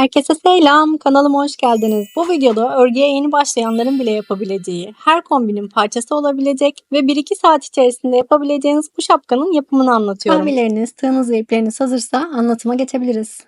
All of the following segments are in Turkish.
Herkese selam, kanalıma hoş geldiniz. Bu videoda örgüye yeni başlayanların bile yapabileceği, her kombinin parçası olabilecek ve 1-2 saat içerisinde yapabileceğiniz bu şapkanın yapımını anlatıyorum. Mavileriniz, tığınız ve ipleriniz hazırsa anlatıma geçebiliriz.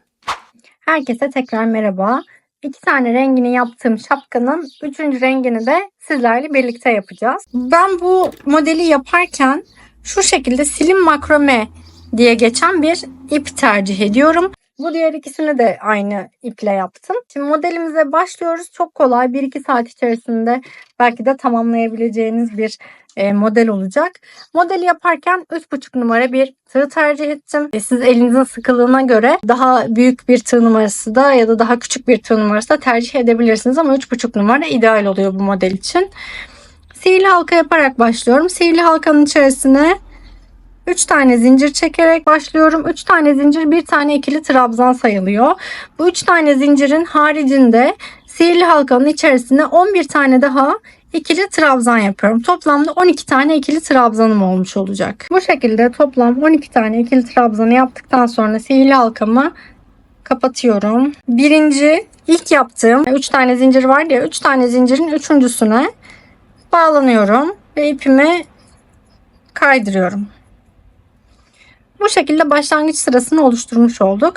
Herkese tekrar merhaba. İki tane rengini yaptığım şapkanın üçüncü rengini de sizlerle birlikte yapacağız. Ben bu modeli yaparken şu şekilde silim makrome diye geçen bir ip tercih ediyorum. Bu diğer ikisini de aynı iple yaptım. Şimdi modelimize başlıyoruz. Çok kolay 1-2 saat içerisinde belki de tamamlayabileceğiniz bir e, model olacak. Modeli yaparken 3,5 numara bir tığ tercih ettim. E, siz elinizin sıkılığına göre daha büyük bir tığ numarası da ya da daha küçük bir tığ numarası da tercih edebilirsiniz ama 3,5 numara ideal oluyor bu model için. Sihirli halka yaparak başlıyorum. Sihirli halkanın içerisine 3 tane zincir çekerek başlıyorum. 3 tane zincir bir tane ikili trabzan sayılıyor. Bu 3 tane zincirin haricinde sihirli halkanın içerisine 11 tane daha ikili trabzan yapıyorum. Toplamda 12 tane ikili trabzanım olmuş olacak. Bu şekilde toplam 12 tane ikili trabzanı yaptıktan sonra sihirli halkamı kapatıyorum. Birinci ilk yaptığım 3 tane zincir var ya 3 tane zincirin üçüncüsüne bağlanıyorum ve ipimi kaydırıyorum. Bu şekilde başlangıç sırasını oluşturmuş olduk.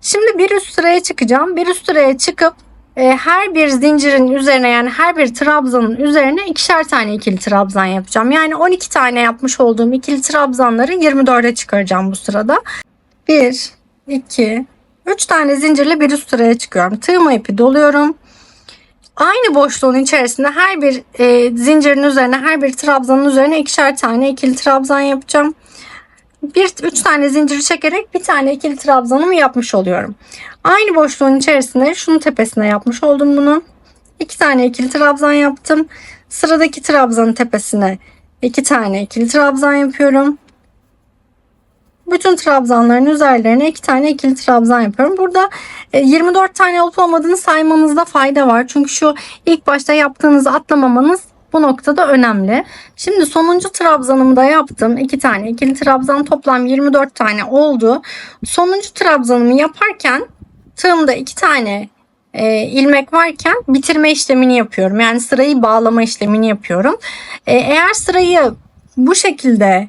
Şimdi bir üst sıraya çıkacağım. Bir üst sıraya çıkıp e, her bir zincirin üzerine yani her bir trabzanın üzerine ikişer tane ikili trabzan yapacağım. Yani 12 tane yapmış olduğum ikili trabzanları 24'e çıkaracağım bu sırada. 1, 2, 3 tane zincirle bir üst sıraya çıkıyorum. Tığıma ipi doluyorum. Aynı boşluğun içerisinde her bir e, zincirin üzerine her bir trabzanın üzerine ikişer tane ikili trabzan yapacağım bir üç tane zinciri çekerek bir tane ikili trabzanımı yapmış oluyorum. Aynı boşluğun içerisinde şunun tepesine yapmış oldum bunu. İki tane ikili trabzan yaptım. Sıradaki trabzanın tepesine iki tane ikili trabzan yapıyorum. Bütün trabzanların üzerlerine iki tane ikili trabzan yapıyorum. Burada 24 tane olup olmadığını saymanızda fayda var. Çünkü şu ilk başta yaptığınızı atlamamanız bu noktada önemli. Şimdi sonuncu trabzanımı da yaptım. 2 tane ikili trabzan toplam 24 tane oldu. Sonuncu trabzanımı yaparken tığımda 2 tane e, ilmek varken bitirme işlemini yapıyorum. Yani sırayı bağlama işlemini yapıyorum. E, eğer sırayı bu şekilde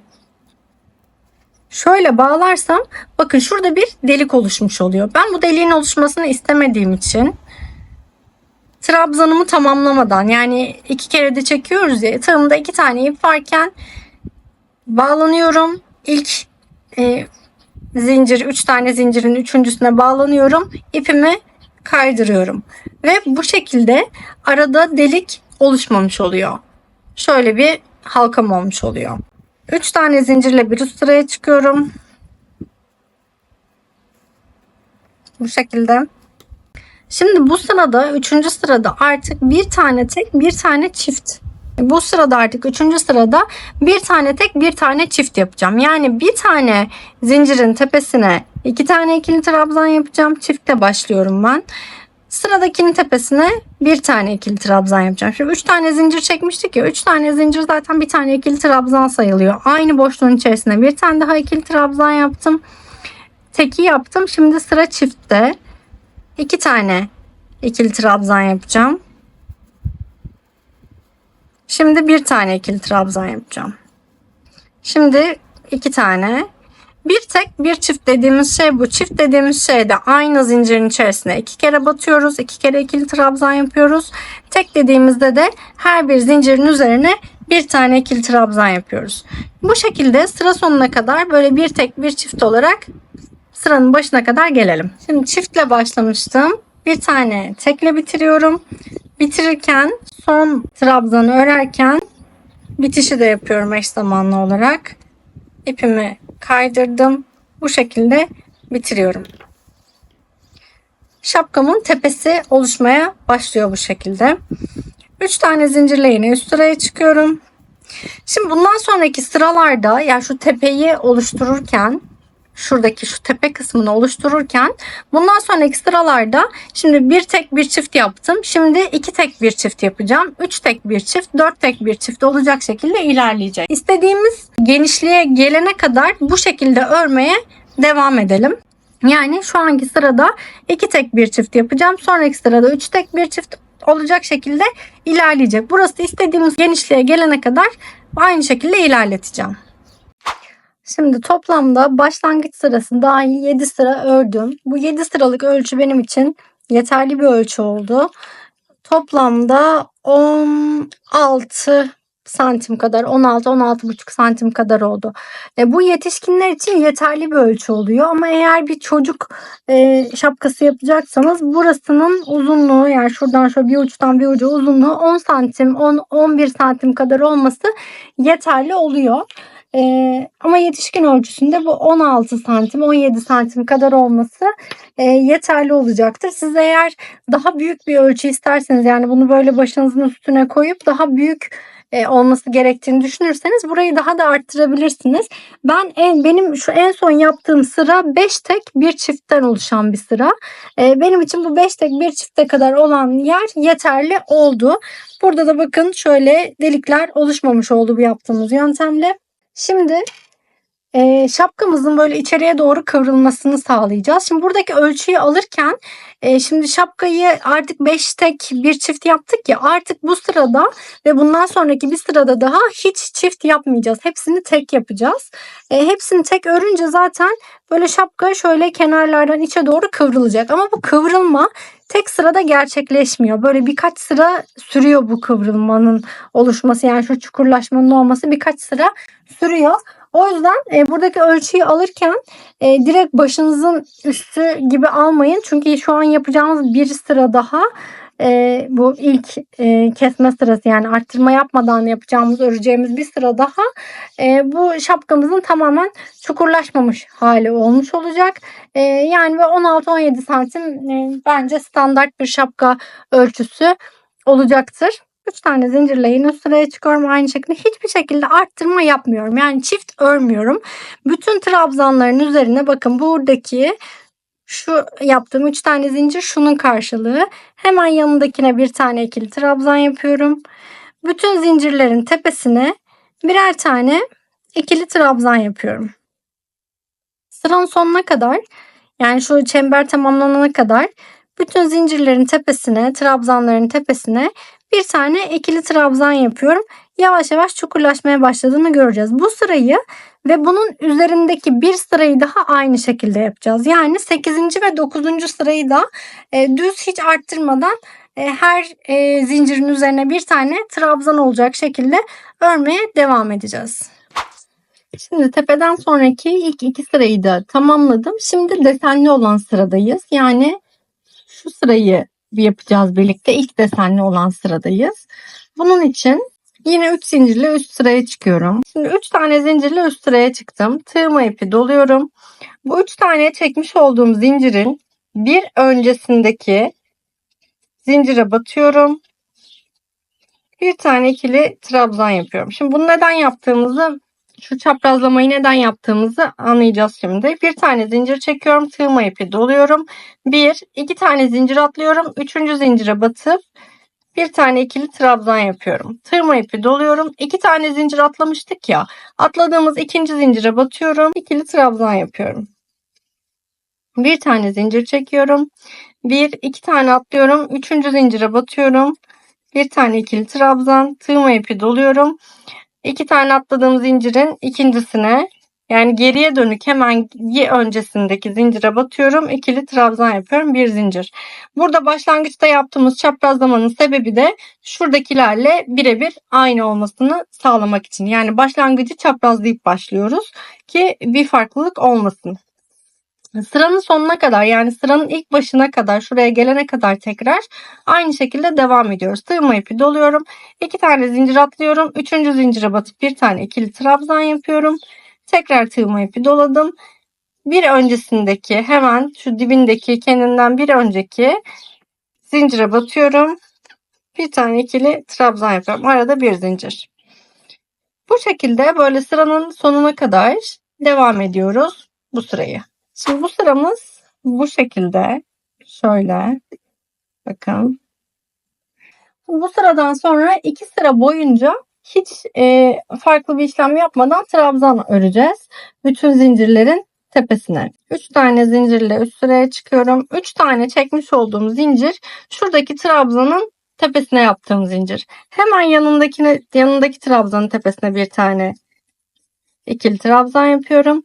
şöyle bağlarsam bakın şurada bir delik oluşmuş oluyor. Ben bu deliğin oluşmasını istemediğim için trabzanımı tamamlamadan yani iki kere de çekiyoruz ya tığımda iki tane ip varken bağlanıyorum. İlk e, zincir üç tane zincirin üçüncüsüne bağlanıyorum. ipimi kaydırıyorum. Ve bu şekilde arada delik oluşmamış oluyor. Şöyle bir halkam olmuş oluyor. 3 tane zincirle bir üst sıraya çıkıyorum. Bu şekilde. Şimdi bu sırada üçüncü sırada artık bir tane tek bir tane çift. Bu sırada artık üçüncü sırada bir tane tek bir tane çift yapacağım. Yani bir tane zincirin tepesine iki tane ikili trabzan yapacağım. Çifte başlıyorum ben. Sıradakinin tepesine bir tane ikili trabzan yapacağım. Şimdi üç tane zincir çekmiştik ya. Üç tane zincir zaten bir tane ikili trabzan sayılıyor. Aynı boşluğun içerisine bir tane daha ikili trabzan yaptım. Teki yaptım. Şimdi sıra çiftte. 2 tane ikili trabzan yapacağım. Şimdi bir tane ikili trabzan yapacağım. Şimdi iki tane. Bir tek bir çift dediğimiz şey bu. Çift dediğimiz şey de aynı zincirin içerisine iki kere batıyoruz. iki kere ikili trabzan yapıyoruz. Tek dediğimizde de her bir zincirin üzerine bir tane ikili trabzan yapıyoruz. Bu şekilde sıra sonuna kadar böyle bir tek bir çift olarak sıranın başına kadar gelelim. Şimdi çiftle başlamıştım. Bir tane tekle bitiriyorum. Bitirirken son trabzanı örerken bitişi de yapıyorum eş zamanlı olarak. İpimi kaydırdım. Bu şekilde bitiriyorum. Şapkamın tepesi oluşmaya başlıyor bu şekilde. 3 tane zincirle yine üst sıraya çıkıyorum. Şimdi bundan sonraki sıralarda ya yani şu tepeyi oluştururken şuradaki şu tepe kısmını oluştururken bundan sonraki sıralarda şimdi bir tek bir çift yaptım. Şimdi iki tek bir çift yapacağım. Üç tek bir çift, dört tek bir çift olacak şekilde ilerleyecek. İstediğimiz genişliğe gelene kadar bu şekilde örmeye devam edelim. Yani şu anki sırada iki tek bir çift yapacağım. Sonraki sırada üç tek bir çift olacak şekilde ilerleyecek. Burası istediğimiz genişliğe gelene kadar aynı şekilde ilerleteceğim. Şimdi toplamda başlangıç sırası dahil 7 sıra ördüm. Bu 7 sıralık ölçü benim için yeterli bir ölçü oldu. Toplamda 16 santim kadar 16-16,5 santim kadar oldu. E, bu yetişkinler için yeterli bir ölçü oluyor ama eğer bir çocuk e, şapkası yapacaksanız burasının uzunluğu yani şuradan şöyle bir uçtan bir ucu uzunluğu 10 santim 10-11 santim kadar olması yeterli oluyor. Ee, ama yetişkin ölçüsünde bu 16 santim 17 santim kadar olması e, yeterli olacaktır. Siz eğer daha büyük bir ölçü isterseniz yani bunu böyle başınızın üstüne koyup daha büyük e, olması gerektiğini düşünürseniz burayı daha da arttırabilirsiniz. Ben en, benim şu en son yaptığım sıra 5 tek bir çiftten oluşan bir sıra. E, benim için bu 5 tek bir çifte kadar olan yer yeterli oldu. Burada da bakın şöyle delikler oluşmamış oldu bu yaptığımız yöntemle. Şimdi e, şapkamızın böyle içeriye doğru kıvrılmasını sağlayacağız. Şimdi buradaki ölçüyü alırken e, şimdi şapkayı artık 5 tek bir çift yaptık ya artık bu sırada ve bundan sonraki bir sırada daha hiç çift yapmayacağız. Hepsini tek yapacağız. E, hepsini tek örünce zaten böyle şapka şöyle kenarlardan içe doğru kıvrılacak. Ama bu kıvrılma tek sırada gerçekleşmiyor. Böyle birkaç sıra sürüyor bu kıvrılmanın oluşması. Yani şu çukurlaşmanın olması birkaç sıra sürüyor. O yüzden e, buradaki ölçüyü alırken e, direkt başınızın üstü gibi almayın. Çünkü şu an yapacağımız bir sıra daha e, bu ilk e, kesme sırası yani arttırma yapmadan yapacağımız öreceğimiz bir sıra daha e, bu şapkamızın tamamen çukurlaşmamış hali olmuş olacak. E, yani ve 16-17 santim e, bence standart bir şapka ölçüsü olacaktır. 3 tane zincirle yine sıraya çıkıyorum. Aynı şekilde hiçbir şekilde arttırma yapmıyorum. Yani çift örmüyorum. Bütün trabzanların üzerine bakın buradaki şu yaptığım 3 tane zincir şunun karşılığı. Hemen yanındakine bir tane ikili trabzan yapıyorum. Bütün zincirlerin tepesine birer tane ikili trabzan yapıyorum. Sıranın sonuna kadar yani şu çember tamamlanana kadar bütün zincirlerin tepesine, trabzanların tepesine bir tane ikili trabzan yapıyorum. Yavaş yavaş çukurlaşmaya başladığını göreceğiz. Bu sırayı ve bunun üzerindeki bir sırayı daha aynı şekilde yapacağız. Yani 8. ve 9. sırayı da e, düz hiç arttırmadan e, her e, zincirin üzerine bir tane trabzan olacak şekilde örmeye devam edeceğiz. Şimdi tepeden sonraki ilk iki sırayı da tamamladım. Şimdi desenli olan sıradayız. Yani şu sırayı yapacağız birlikte. İlk desenli olan sıradayız. Bunun için yine 3 zincirle üst sıraya çıkıyorum. Şimdi 3 tane zincirle üst sıraya çıktım. Tığma ipi doluyorum. Bu 3 tane çekmiş olduğum zincirin bir öncesindeki zincire batıyorum. Bir tane ikili trabzan yapıyorum. Şimdi bunu neden yaptığımızı şu çaprazlamayı neden yaptığımızı anlayacağız şimdi. Bir tane zincir çekiyorum. Tığma ipi doluyorum. Bir, iki tane zincir atlıyorum. Üçüncü zincire batıp bir tane ikili trabzan yapıyorum. Tığma ipi doluyorum. İki tane zincir atlamıştık ya. Atladığımız ikinci zincire batıyorum. İkili trabzan yapıyorum. Bir tane zincir çekiyorum. Bir, iki tane atlıyorum. Üçüncü zincire batıyorum. Bir tane ikili trabzan. Tığma ipi doluyorum. İki tane atladığım zincirin ikincisine yani geriye dönük hemen öncesindeki zincire batıyorum. ikili trabzan yapıyorum. Bir zincir. Burada başlangıçta yaptığımız çaprazlamanın sebebi de şuradakilerle birebir aynı olmasını sağlamak için. Yani başlangıcı çaprazlayıp başlıyoruz ki bir farklılık olmasın. Sıranın sonuna kadar yani sıranın ilk başına kadar şuraya gelene kadar tekrar aynı şekilde devam ediyoruz. Tığma ipi doluyorum. iki tane zincir atlıyorum. Üçüncü zincire batıp bir tane ikili trabzan yapıyorum. Tekrar tığma ipi doladım. Bir öncesindeki hemen şu dibindeki kendinden bir önceki zincire batıyorum. Bir tane ikili trabzan yapıyorum. Arada bir zincir. Bu şekilde böyle sıranın sonuna kadar devam ediyoruz bu sırayı. Şimdi bu sıramız bu şekilde. Şöyle. Bakın. Bu sıradan sonra iki sıra boyunca hiç e, farklı bir işlem yapmadan trabzan öreceğiz. Bütün zincirlerin tepesine. 3 tane zincirle üst sıraya çıkıyorum. 3 tane çekmiş olduğum zincir şuradaki trabzanın tepesine yaptığım zincir. Hemen yanındakine yanındaki trabzanın tepesine bir tane ikili trabzan yapıyorum.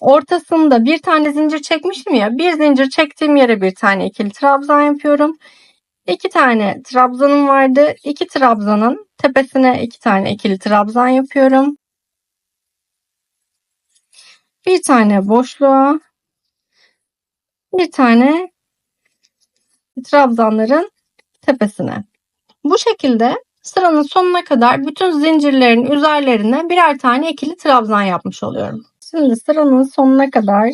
Ortasında bir tane zincir çekmişim ya. Bir zincir çektiğim yere bir tane ikili trabzan yapıyorum. İki tane trabzanım vardı. İki trabzanın tepesine iki tane ikili trabzan yapıyorum. Bir tane boşluğa bir tane trabzanların tepesine. Bu şekilde sıranın sonuna kadar bütün zincirlerin üzerlerine birer tane ikili trabzan yapmış oluyorum. Şimdi sıranın sonuna kadar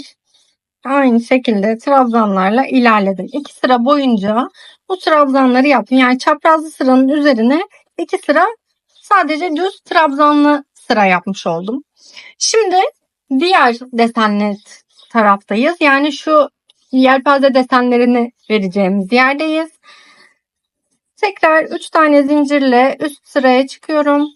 aynı şekilde trabzanlarla ilerledim. İki sıra boyunca bu trabzanları yaptım. Yani çaprazlı sıranın üzerine iki sıra sadece düz trabzanlı sıra yapmış oldum. Şimdi diğer desenli taraftayız. Yani şu yelpaze desenlerini vereceğimiz yerdeyiz. Tekrar 3 tane zincirle üst sıraya çıkıyorum.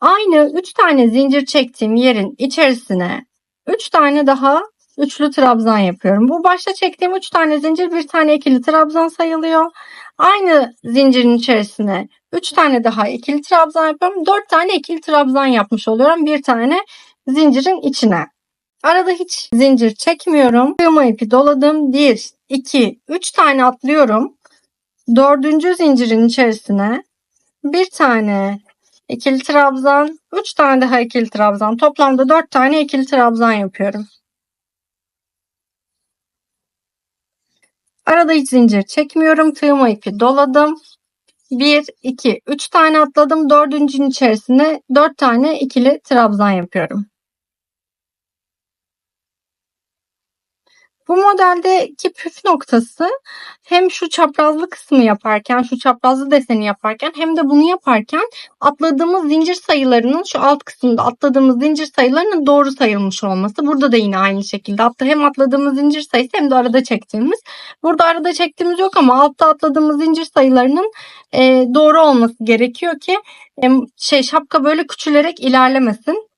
Aynı 3 tane zincir çektiğim yerin içerisine 3 tane daha üçlü trabzan yapıyorum. Bu başta çektiğim 3 tane zincir bir tane ikili trabzan sayılıyor. Aynı zincirin içerisine 3 tane daha ikili trabzan yapıyorum. 4 tane ikili trabzan yapmış oluyorum. Bir tane zincirin içine. Arada hiç zincir çekmiyorum. Kıyma ipi doladım. 1, 2, 3 tane atlıyorum. Dördüncü zincirin içerisine bir tane ikili trabzan, 3 tane daha ikili trabzan. Toplamda 4 tane ikili trabzan yapıyorum. Arada hiç zincir çekmiyorum. Tığıma ipi doladım. 1, 2, 3 tane atladım. Dördüncünün içerisine 4 tane ikili trabzan yapıyorum. Bu modeldeki püf noktası hem şu çaprazlı kısmı yaparken, şu çaprazlı deseni yaparken hem de bunu yaparken atladığımız zincir sayılarının şu alt kısımda atladığımız zincir sayılarının doğru sayılmış olması. Burada da yine aynı şekilde. Hatta hem atladığımız zincir sayısı hem de arada çektiğimiz. Burada arada çektiğimiz yok ama altta atladığımız zincir sayılarının e, doğru olması gerekiyor ki e, şey şapka böyle küçülerek ilerlemesin.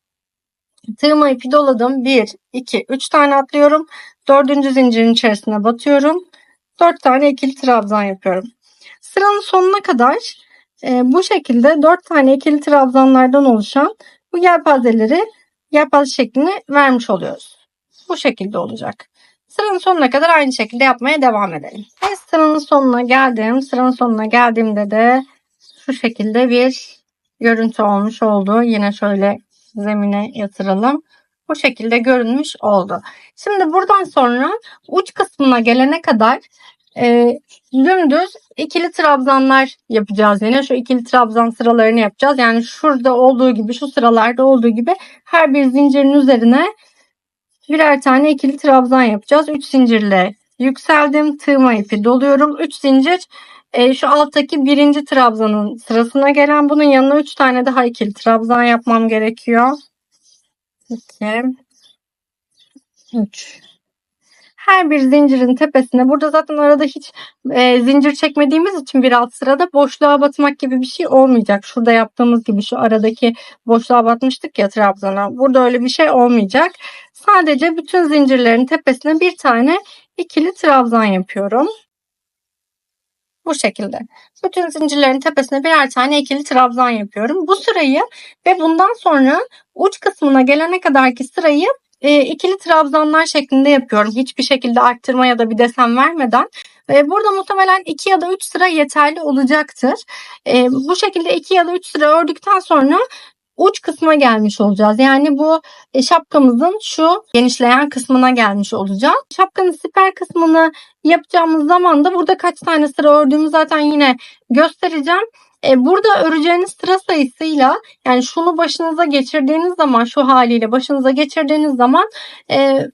Tığıma ipi doladım. 1, 2, 3 tane atlıyorum. Dördüncü zincirin içerisine batıyorum. 4 tane ikili trabzan yapıyorum. Sıranın sonuna kadar e, bu şekilde 4 tane ikili trabzanlardan oluşan bu yelpazeleri yelpaze şeklini vermiş oluyoruz. Bu şekilde olacak. Sıranın sonuna kadar aynı şekilde yapmaya devam edelim. Ve sıranın sonuna geldim. Sıranın sonuna geldiğimde de şu şekilde bir görüntü olmuş oldu. Yine şöyle zemine yatıralım. Bu şekilde görünmüş oldu. Şimdi buradan sonra uç kısmına gelene kadar e, dümdüz ikili trabzanlar yapacağız. Yine şu ikili trabzan sıralarını yapacağız. Yani şurada olduğu gibi şu sıralarda olduğu gibi her bir zincirin üzerine birer tane ikili trabzan yapacağız. 3 zincirle yükseldim. Tığma ipi doluyorum. 3 zincir e, şu alttaki birinci trabzanın sırasına gelen bunun yanına 3 tane daha ikili trabzan yapmam gerekiyor. 2 3 her bir zincirin tepesine burada zaten arada hiç e, zincir çekmediğimiz için bir alt sırada boşluğa batmak gibi bir şey olmayacak. Şurada yaptığımız gibi şu aradaki boşluğa batmıştık ya trabzana. Burada öyle bir şey olmayacak. Sadece bütün zincirlerin tepesine bir tane ikili trabzan yapıyorum. Bu şekilde. Bütün zincirlerin tepesine birer tane ikili trabzan yapıyorum. Bu sırayı ve bundan sonra uç kısmına gelene kadarki sırayı e, ikili trabzanlar şeklinde yapıyorum. Hiçbir şekilde arttırma ya da bir desen vermeden. E, burada muhtemelen 2 ya da 3 sıra yeterli olacaktır. E, bu şekilde 2 ya da 3 sıra ördükten sonra uç kısma gelmiş olacağız. Yani bu e, şapkamızın şu genişleyen kısmına gelmiş olacağız. Şapkanın siper kısmını yapacağımız zaman da burada kaç tane sıra ördüğümü zaten yine göstereceğim. E, burada öreceğiniz sıra sayısıyla yani şunu başınıza geçirdiğiniz zaman şu haliyle başınıza geçirdiğiniz zaman e,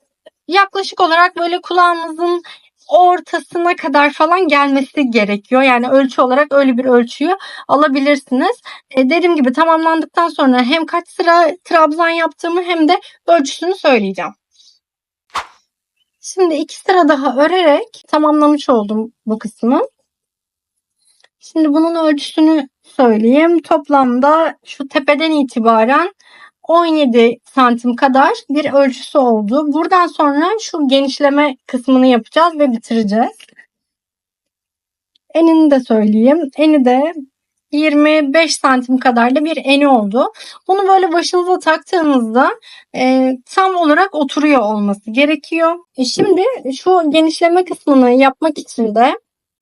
yaklaşık olarak böyle kulağımızın ortasına kadar falan gelmesi gerekiyor. Yani ölçü olarak öyle bir ölçüyü alabilirsiniz. E, dediğim gibi tamamlandıktan sonra hem kaç sıra trabzan yaptığımı hem de ölçüsünü söyleyeceğim. Şimdi iki sıra daha örerek tamamlamış oldum bu kısmı. Şimdi bunun ölçüsünü söyleyeyim. Toplamda şu tepeden itibaren 17 santim kadar bir ölçüsü oldu. Buradan sonra şu genişleme kısmını yapacağız ve bitireceğiz. Enini de söyleyeyim. Eni de 25 santim kadar da bir eni oldu. Bunu böyle başınıza taktığınızda e, tam olarak oturuyor olması gerekiyor. E şimdi şu genişleme kısmını yapmak için de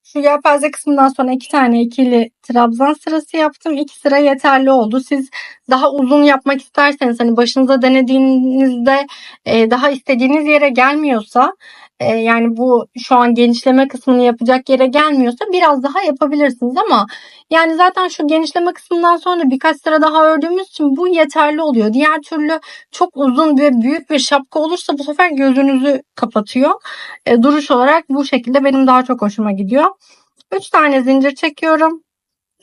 şu yelpaze kısmından sonra iki tane ikili trabzan sırası yaptım. İki sıra yeterli oldu. Siz daha uzun yapmak isterseniz hani başınıza denediğinizde e, daha istediğiniz yere gelmiyorsa e, yani bu şu an genişleme kısmını yapacak yere gelmiyorsa biraz daha yapabilirsiniz ama yani zaten şu genişleme kısmından sonra birkaç sıra daha ördüğümüz için bu yeterli oluyor. Diğer türlü çok uzun ve büyük bir şapka olursa bu sefer gözünüzü kapatıyor. E, duruş olarak bu şekilde benim daha çok hoşuma gidiyor. 3 tane zincir çekiyorum.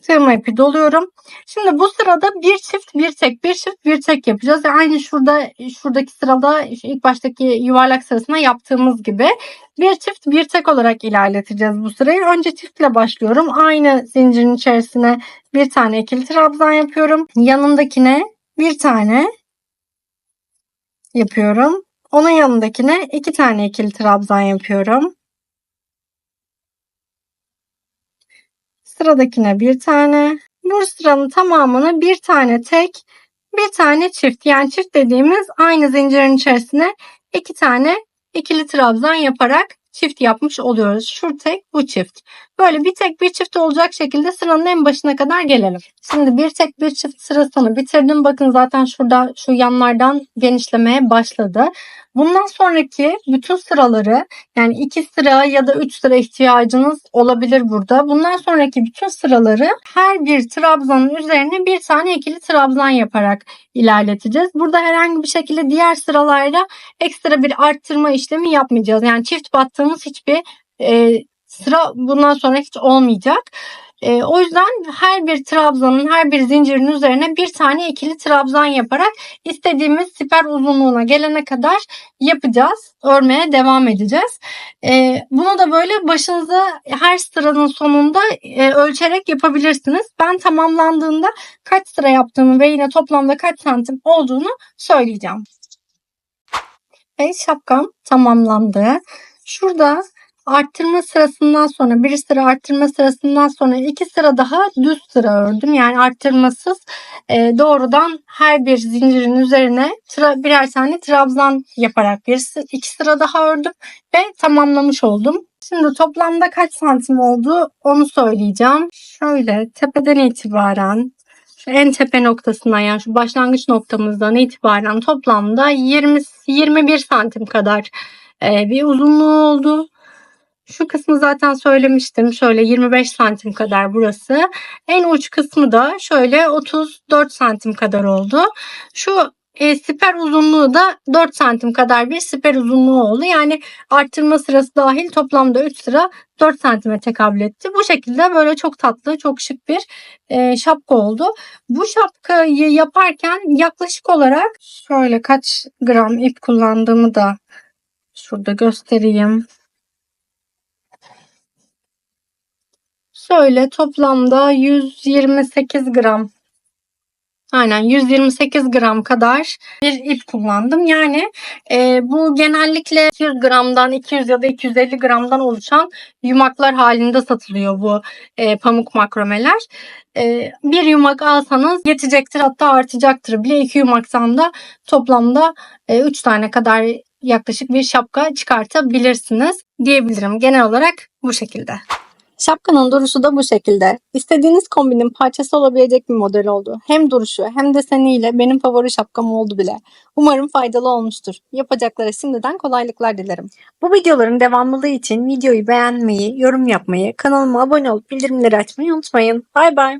Sığma ipi doluyorum. Şimdi bu sırada bir çift bir tek bir çift bir tek yapacağız. Yani aynı şurada şuradaki sırada ilk baştaki yuvarlak sırasına yaptığımız gibi bir çift bir tek olarak ilerleteceğiz bu sırayı. Önce çiftle başlıyorum. Aynı zincirin içerisine bir tane ikili trabzan yapıyorum. Yanındakine bir tane yapıyorum. Onun yanındakine iki tane ikili trabzan yapıyorum. Sıradakine bir tane. Bu sıranın tamamını bir tane tek, bir tane çift. Yani çift dediğimiz aynı zincirin içerisine iki tane ikili trabzan yaparak çift yapmış oluyoruz. Şu tek, bu çift. Böyle bir tek bir çift olacak şekilde sıranın en başına kadar gelelim. Şimdi bir tek bir çift sırasını bitirdim. Bakın zaten şurada şu yanlardan genişlemeye başladı. Bundan sonraki bütün sıraları yani iki sıra ya da üç sıra ihtiyacınız olabilir burada. Bundan sonraki bütün sıraları her bir trabzanın üzerine bir tane ikili trabzan yaparak ilerleteceğiz. Burada herhangi bir şekilde diğer sıralarda ekstra bir arttırma işlemi yapmayacağız. Yani çift battığımız hiçbir e, sıra bundan sonra hiç olmayacak. E, o yüzden her bir trabzanın, her bir zincirin üzerine bir tane ikili trabzan yaparak istediğimiz siper uzunluğuna gelene kadar yapacağız. Örmeye devam edeceğiz. E, bunu da böyle başınıza her sıranın sonunda e, ölçerek yapabilirsiniz. Ben tamamlandığında kaç sıra yaptığımı ve yine toplamda kaç santim olduğunu söyleyeceğim. Ve şapkam tamamlandı. Şurada arttırma sırasından sonra bir sıra arttırma sırasından sonra iki sıra daha düz sıra ördüm. Yani arttırmasız e, doğrudan her bir zincirin üzerine tra- birer tane trabzan yaparak bir iki sıra daha ördüm ve tamamlamış oldum. Şimdi toplamda kaç santim oldu onu söyleyeceğim. Şöyle tepeden itibaren şu en tepe noktasından yani şu başlangıç noktamızdan itibaren toplamda 20 21 santim kadar e, bir uzunluğu oldu. Şu kısmı zaten söylemiştim. Şöyle 25 santim kadar burası. En uç kısmı da şöyle 34 santim kadar oldu. Şu e, siper uzunluğu da 4 santim kadar bir siper uzunluğu oldu. Yani arttırma sırası dahil toplamda 3 sıra 4 santime tekabül etti. Bu şekilde böyle çok tatlı, çok şık bir e, şapka oldu. Bu şapkayı yaparken yaklaşık olarak şöyle kaç gram ip kullandığımı da şurada göstereyim. Şöyle toplamda 128 gram Aynen 128 gram kadar bir ip kullandım. Yani e, bu genellikle 200 gramdan 200 ya da 250 gramdan oluşan yumaklar halinde satılıyor bu e, pamuk makromeler. E, bir yumak alsanız yetecektir hatta artacaktır bile. iki yumaktan da toplamda 3 e, tane kadar yaklaşık bir şapka çıkartabilirsiniz diyebilirim. Genel olarak bu şekilde. Şapkanın duruşu da bu şekilde. İstediğiniz kombinin parçası olabilecek bir model oldu. Hem duruşu hem deseniyle benim favori şapkam oldu bile. Umarım faydalı olmuştur. Yapacaklara şimdiden kolaylıklar dilerim. Bu videoların devamlılığı için videoyu beğenmeyi, yorum yapmayı, kanalıma abone olup bildirimleri açmayı unutmayın. Bay bay.